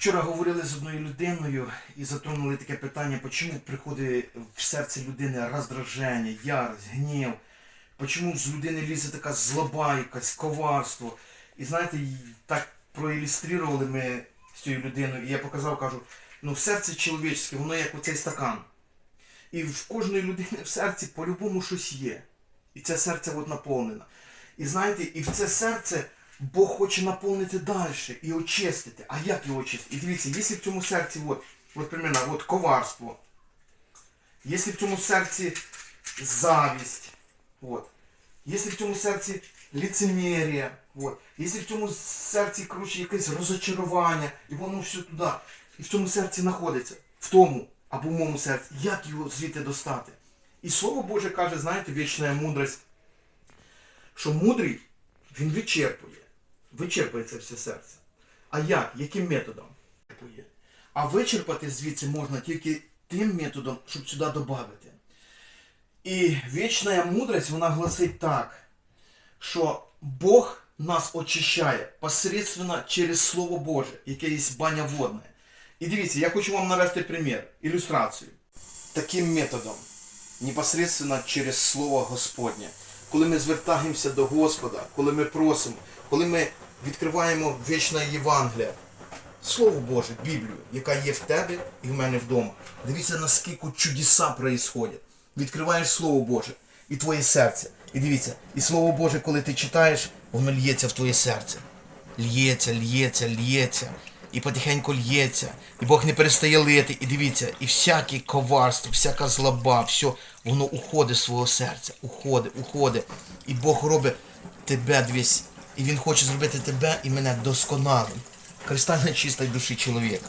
Вчора говорили з одною людиною і затронули таке питання, чому приходить в серце людини роздраження, ярость, гнів, чому з людини лізе така злоба, якась коварство. І знаєте, так проілюстрували ми з цією людиною, і я показав, кажу, ну серце чоловічське, воно як оцей стакан. І в кожної людини в серці по-любому щось є. І це серце от наповнено. І знаєте, і в це серце Бог хоче наповнити далі і очистити. А як його очистити? І дивіться, якщо в цьому серці, от, от примерно, от коварство, якщо в цьому серці завість, от, якщо в цьому серці лицемір'я, от, якщо в цьому серці, коротше, якесь розочарування, і воно все туди, і в цьому серці знаходиться, в тому або в моєму серці, як його звідти достати? І Слово Боже каже, знаєте, вічна мудрость, що мудрий, він вичерпує. Вичерпує це все серце. А як? Яким методом? А вичерпати звідси можна тільки тим методом, щоб сюди додати. І вічна мудрость, вона гласить так, що Бог нас очищає посредственно через Слово Боже, яке є баня водна. І дивіться, я хочу вам навести примір, ілюстрацію. Таким методом, непосредственно через Слово Господнє. Коли ми звертаємося до Господа, коли ми просимо, коли ми відкриваємо вічне Євангеліє, Слово Боже, Біблію, яка є в тебе і в мене вдома. Дивіться, наскільки чудеса происходять. Відкриваєш Слово Боже і твоє серце. І дивіться, і Слово Боже, коли ти читаєш, воно лється в твоє серце. Лється, лється, лється. І потихеньку лється. І Бог не перестає лити. І дивіться, і всяке коварство, всяка злоба, все, воно уходить з свого серця. Уходить, уходить. І Бог робить тебе дивись. І Він хоче зробити тебе і мене досконалим. Кристально чистої душі чоловіка.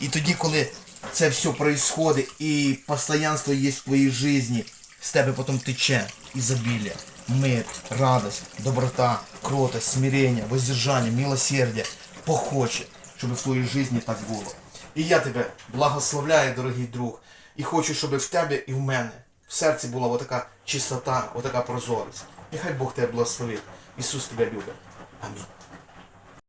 І тоді, коли це все происходит, і постоянство є в твоїй житті, з тебе потім тече ізобілля, мир, радость, доброта, кротость, смирення, воздержання, милосердя. Похоче, щоб в твоїй житті так було. І я тебе благословляю, дорогий друг, і хочу, щоб в тебе і в мене в серці була отака чистота, отака прозорість. Нехай Бог тебе благословить. Ісус тебе любить. Амінь.